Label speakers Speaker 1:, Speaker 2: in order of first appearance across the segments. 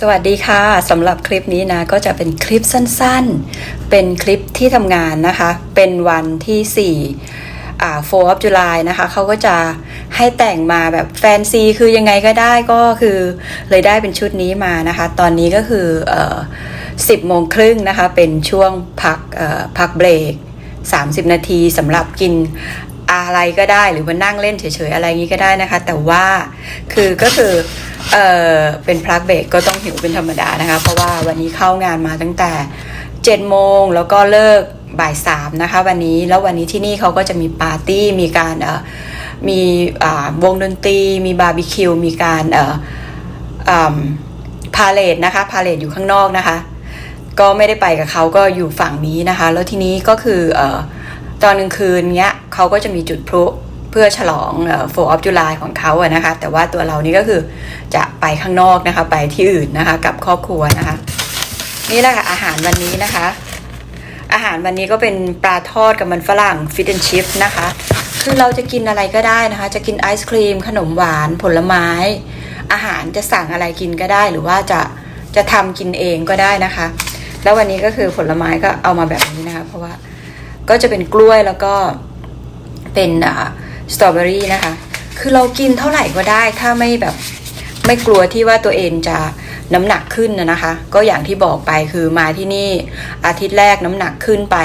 Speaker 1: สวัสดีค่ะสำหรับคลิปนี้นะก็จะเป็นคลิปสั้นๆ เป็นคลิปที่ทำงานนะคะ เป็นวันที่4อ่า4 of July นะคะเขาก็จะให้แต่งมาแบบแฟนซีคือยังไงก็ได้ก็คือเลยได้เป็นชุดนี้มานะคะ ตอนนี้ก็คือเอ่อ10โมงครึ่งนะคะ เป็นช่วงพักเอ่อพักเบรก30 นาทีสำหรับกิน อะไรก็ได้หรือว่านั่งเล่นเฉยๆอะไรอย่างนี้ก็ได้นะคะ แต่ว่าคือก็คือเออเป็นพลักเบรกก็ต้องหิวเป็นธรรมดานะคะ เพราะว่าวันนี้เข้างานมาตั้งแต่7โมงแล้วก็เลิกบ่ายสามนะคะวันนี้แล้ววันนี้ที่นี่เขาก็จะมีปาร์ตี้มีการเออมีอ่าวงดนตรี มีบาร์บีคิวมีการเอออพาเลทนะคะพาเลทอยู่ข้างนอกนะคะ ก็ไม่ได้ไปกับเขาก็อยู่ฝั่งนี้นะคะ แล้วทีนี้ก็คือเออตอนกลางคืนเนี้ย เขาก็จะมีจุดพลุเพื่อฉลองเอ่อ4 of July ของเขาอะนะคะ แต่ว่าตัวเรานี่ก็คือจะไปข้างนอกนะคะ ไปที่อื่นนะคะ กับครอบครัวนะคะ นี่แหละค่ะอาหารวันนี้นะคะ อาหารวันนี้ก็เป็นปลาทอดกับมันฝรั่งฟิต and ชิ p นะคะ คือเราจะกินอะไรก็ได้นะคะ จะกินไอศครีม ขนมหวานผลไม้ อาหารจะสั่งอะไรกินก็ได้ หรือว่าจะจะทำกินเองก็ได้นะคะ แล้ววันนี้ก็คือผลไม้ก็เอามาแบบนี้นะคะ เพราะว่าก็จะเป็นกล้วยแล้วก็ เป็นสตรอเบอรี่นะคะ คือเรากินเท่าไหร่ก็ได้ ถ้าไม่แบบไม่กลัวที่ว่าตัวเองจะน้ำหนักขึ้นนะนะคะ ก็อย่างที่บอกไปคือมาที่นี่อาทิตย์แรกน้ำหนักขึ้นไป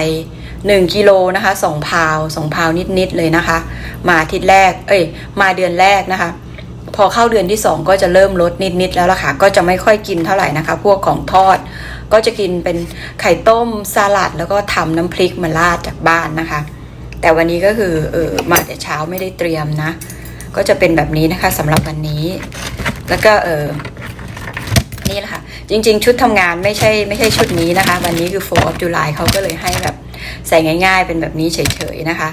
Speaker 1: 1กิโลนะคะ2พาว2พาวนิดๆเลยนะคะ มาอาทิตย์แรก เอ้ย มาเดือนแรกนะคะ พอเข้าเดือนที่ 2 ก็จะเริ่มลดนิดๆแล้วล่ะค่ะ ก็จะไม่ค่อยกินเท่าไหร่นะคะ พวกของทอด ก็จะกินเป็นไข่ต้มสลัด แล้วก็ทำน้ำพริกมาราดจากบ้านนะคะ แต่วันนี้ก็คือเออมาแต่เช้าไม่ได้เตรียมนะ ก็จะเป็นแบบนี้นะคะสำหรับวันนี้ แล้วก็เออนี่แหละค่ะจริง ๆ ชุดทำงานไม่ใช่ไม่ใช่ชุดนี้นะคะ วันนี้คือ 4 of July เขาก็เลยให้แบบใส่ง่าย ๆ เป็นแบบนี้เฉยๆนะคะ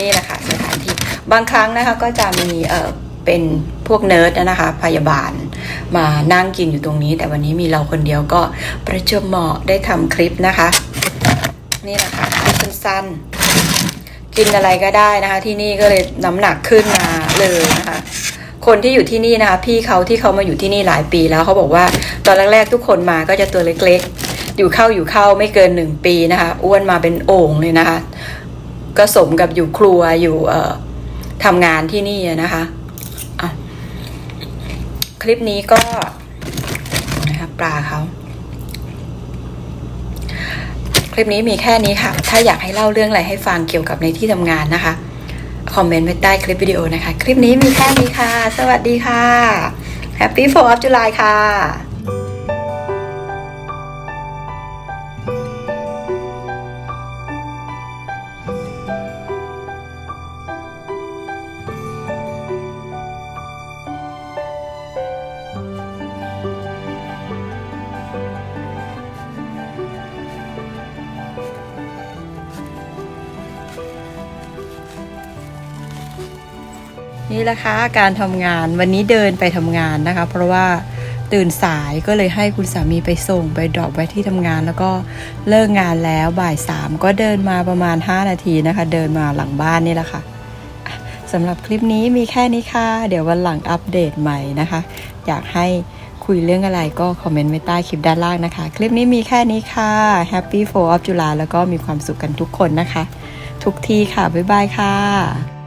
Speaker 1: นี่แหละค่ะสถานที่บางครั้งนะคะก็จะมีเออเป็นพวกเนิร์ดนะคะ พยาบาลมานั่งกินอยู่ตรงนี้ แต่วันนี้มีเราคนเดียวก็ประจวบเหมาะได้ทำคลิปนะคะ นี่แหละค่ะสั้นๆ กินอะไรก็ได้นะคะ ที่นี่ก็เลยน้ำหนักขึ้นมาเลยนะคะ คนที่อยู่ที่นี่นะคะ พี่เขาที่เขามาอยู่ที่นี่หลายปีแล้วเขาบอกว่า ตอนแรกๆทุกคนมาก็จะตัวเล็กๆ อยู่เข้าอยู่เข้าไม่เกินหนึ่งปีนะคะ อ้วนมาเป็นโอ่งเลยนะคะ ก็สมกับอยู่ครัวอยู่เอ่อทำงานที่นี่นะคะอะคลิปนี้ก็นะคะปลาเขา คลิปนี้มีแค่นี้ค่ะ ถ้าอยากให้เล่าเรื่องอะไรให้ฟังเกี่ยวกับในที่ทำงานนะคะ คอมเมนต์ไว้ใต้คลิปวิดีโอนะคะ คลิปนี้มีแค่นี้ค่ะ สวัสดีค่ะ Happy 4 of July ค่ะ นี่แหละค่ะการทำงานวันนี้เดินไปทำงานนะคะ เพราะว่าตื่นสายก็เลยให้คุณสามีไปส่งไปดรอปไว้ที่ทำงาน แล้วก็เลิกงานแล้วบ่ายสามก็เดินมาประมาณ 5 นาทีนะคะ เดินมาหลังบ้านนี่แหละค่ะอะสำหรับคลิปนี้มีแค่นี้ค่ะ เดี๋ยววันหลังอัปเดตใหม่นะคะ อยากให้คุยเรื่องอะไรก็คอมเมนต์ไว้ใต้คลิปด้านล่างนะคะ คลิปนี้มีแค่นี้ค่ะ Happy 4 of July แล้วก็มีความสุขกันทุกคนนะคะ ทุกที่ค่ะ บ๊ายบายค่ะ